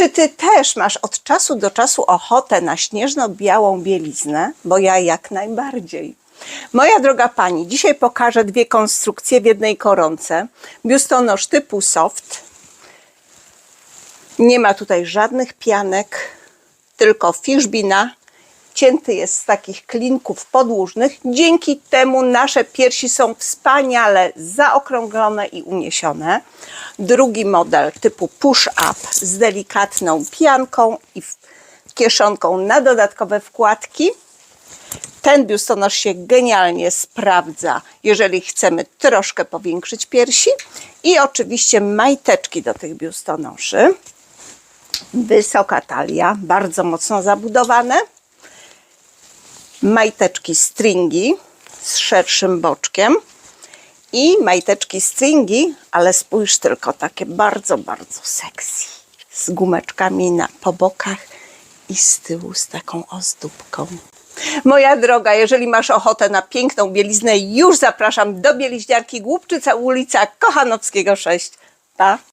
Czy ty też masz od czasu do czasu ochotę na śnieżno-białą bieliznę? Bo ja jak najbardziej. Moja droga pani, dzisiaj pokażę dwie konstrukcje w jednej koronce. Biustonosz typu soft. Nie ma tutaj żadnych pianek, tylko fiszbina. Cięty jest z takich klinków podłużnych. Dzięki temu nasze piersi są wspaniale zaokrąglone i uniesione. Drugi model typu push-up z delikatną pianką i kieszonką na dodatkowe wkładki. Ten biustonosz się genialnie sprawdza, jeżeli chcemy troszkę powiększyć piersi. I oczywiście majteczki do tych biustonoszy. Wysoka talia, bardzo mocno zabudowane. Majteczki stringi z szerszym boczkiem. I majteczki stringi, ale spójrz tylko, takie bardzo, bardzo sexy. Z gumeczkami na, po bokach i z tyłu z taką ozdóbką. Moja droga, jeżeli masz ochotę na piękną bieliznę, już zapraszam do Bieliźniarki Głupczyca, ulica Kochanowskiego 6. Pa!